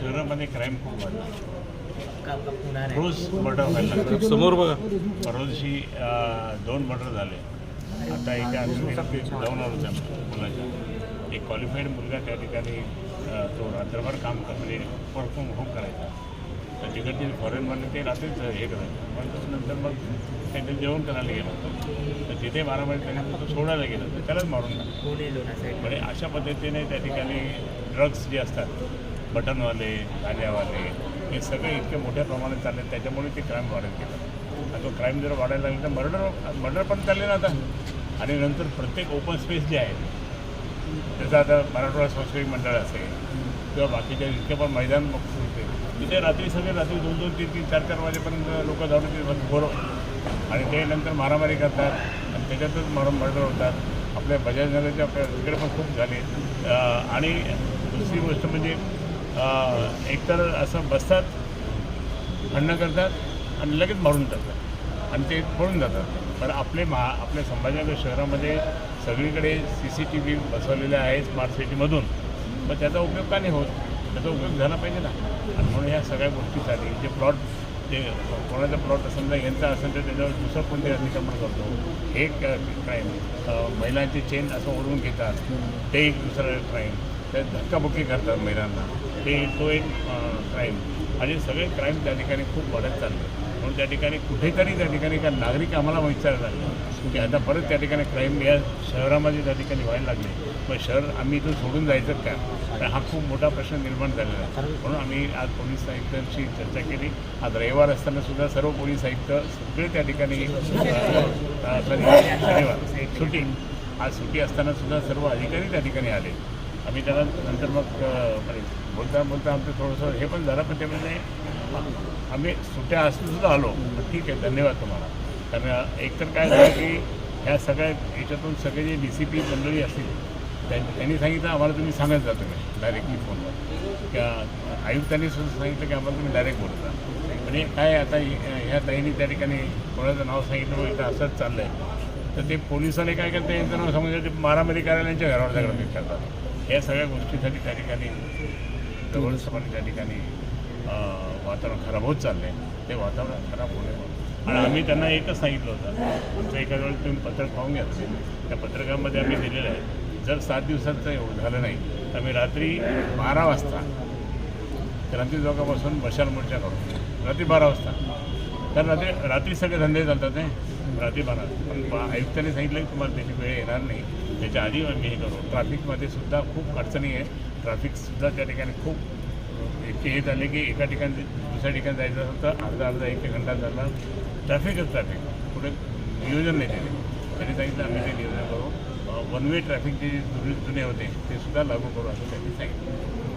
शहरामध्ये क्राईम खूप वाढला. रोज मर्डर व्हायला लागला. समोर बघा. परवा दिवशी दोन मर्डर झाले. आता एका जाऊन आलो त्या मुलाच्या. एक क्वालिफाईड मुलगा त्या ठिकाणी तो रात्रभर काम कर म्हणजे वर्क फ्रॉम होम करायचा. तर तिकडचे फॉरेनमधले ते रात्रीच हे करायचं. पण त्याच्यानंतर मग काहीतरी जेवण करायला गेलो होतो. तर तिथे बारामध्ये त्याने तो सोडायला गेलं तर त्यालाच मारून म्हणजे अशा पद्धतीने त्या ठिकाणी ड्रग्स जे असतात बटनवाले गाड्यावाले हे सगळे इतके मोठ्या प्रमाणात चालले त्याच्यामुळे ते क्राईम वाढत गेलं. आणि तो क्राईम जर वाढायला लागला तर मर्डर मर्डर पण चालले ना आता. आणि नंतर प्रत्येक ओपन स्पेस जे आहे त्याचं आता मराठवाडा सांस्कृतिक मंडळ असेल किंवा बाकीच्या इतके पण मैदान होते तिथे रात्री सगळे रात्री दोन दोन तीन तीन चार चार वाजेपर्यंत लोक जाऊन तिथे भोर आणि ते नंतर मारामारी करतात आणि त्याच्यातच मरण मर्डर होतात. आपल्या बजाजनगरच्या आपल्या इकडे पण खूप झाले. आणि दुसरी गोष्ट म्हणजे एकतर असं बसतात भांडणं करतात आणि लगेच मारून टाकतात. आणि ते पळून जातात. पण आपले महा आपल्या संभाजीनगर शहरामध्ये सगळीकडे सी सी टी व्ही बसवलेले आहे स्मार्ट सिटीमधून. पण त्याचा उपयोग का नाही होत? त्याचा उपयोग झाला पाहिजे ना. आणि म्हणून ह्या सगळ्या गोष्टीसाठी जे प्लॉट जे कोणाचा प्लॉट समजा यांचा असेल तर त्याच्यावर दुसरं कोणते अतिक्रमण करतो. हे क्राईम महिलांची चेन असं ओढून घेतात. ते एक दुसरं क्राईम त्या धक्काबुक्की करतात महिलांना. ते तो एक क्राईम आणि सगळे क्राईम त्या ठिकाणी खूप वाढत चालले. म्हणून त्या ठिकाणी कुठेतरी त्या ठिकाणी का नागरिक आम्हाला विचारायला लागले. की आता परत त्या ठिकाणी क्राईम या शहरामध्ये त्या ठिकाणी व्हायला लागले. मग शहर आम्ही इथून सोडून जायचं का? तर हा खूप मोठा प्रश्न निर्माण झालेला आहे. म्हणून आम्ही आज पोलीस आयुक्तांशी चर्चा केली. आज रविवार असताना सुद्धा सर्व पोलीस आयुक्त सगळे त्या ठिकाणी अ, शनिवार एक आज सुट्टी असताना सुद्धा सर्व अधिकारी त्या ठिकाणी आले. आम्ही त्याला नंतर मग बोलता बोलता आमचं थोडंसं हे पण झालं पण ते म्हणजे आम्ही सुट्ट्या असून सुद्धा आलो. तर ठीक आहे धन्यवाद तुम्हाला. कारण एकतर काय झालं की ह्या सगळ्या याच्यातून सगळे जे डी सी पी मंडळी असतील त्यां- त्यांनी सांगितलं आम्हाला तुम्ही सांगत जा तुम्ही डायरेक्टली फोनवर किंवा आयुक्तांनी सुद्धा सांगितलं की आम्हाला तुम्ही डायरेक्ट बोलता म्हणजे काय आता ह्या- ह्या ताईंनी त्या ठिकाणी कोणाचं नाव सांगितलं वगैरे इथं असंच चाललं आहे तर ते पोलिसांनी काय करतात यांचं नाव समजलं ते मारामारी करायला यांच्या घरावर सगळं विचारतात या सगळ्या गोष्टीसाठी त्या ठिकाणी जवळसपणे त्या ठिकाणी वातावरण खराब होत चाललं आहे ते वातावरण खराब होऊ नये आणि आम्ही त्यांना एकच सांगितलं होतं तुमचं एका वेळेस तुम्ही पत्रक पाहून घ्या. त्या पत्रकामध्ये आम्ही दिलेलं आहे जर सात दिवसाचं एवढं झालं नाही तर आम्ही रात्री बारा वाजता क्रांती चौकापासून मशाल मोर्चा करू रात्री बारा वाजता. कारण रात्री रात्री सगळे धंदे चालतात नाही रात्री बारा पण आयुक्तांनी सांगितलं की तुम्हाला त्याची वेळ येणार नाही. त्याच्या आधी आम्ही हे करू. ट्रॅफिकमध्ये सुद्धा खूप अडचणी आहे. ट्रॅफिकसुद्धा त्या ठिकाणी खूप इतके हे झाले की एका ठिकाणी दुसऱ्या ठिकाणी जायचं असेल तर अर्धा अर्धा एक घंटा झाला. ट्रॅफिकच ट्रॅफिक. पुढे नियोजन नाही त्याने. त्यांनी सांगितलं आम्ही ते नियोजन करू. वन वे ट्रॅफिक जे जुने जुने होते ते सुद्धा लागू करू असं त्यांनी सांगितलं.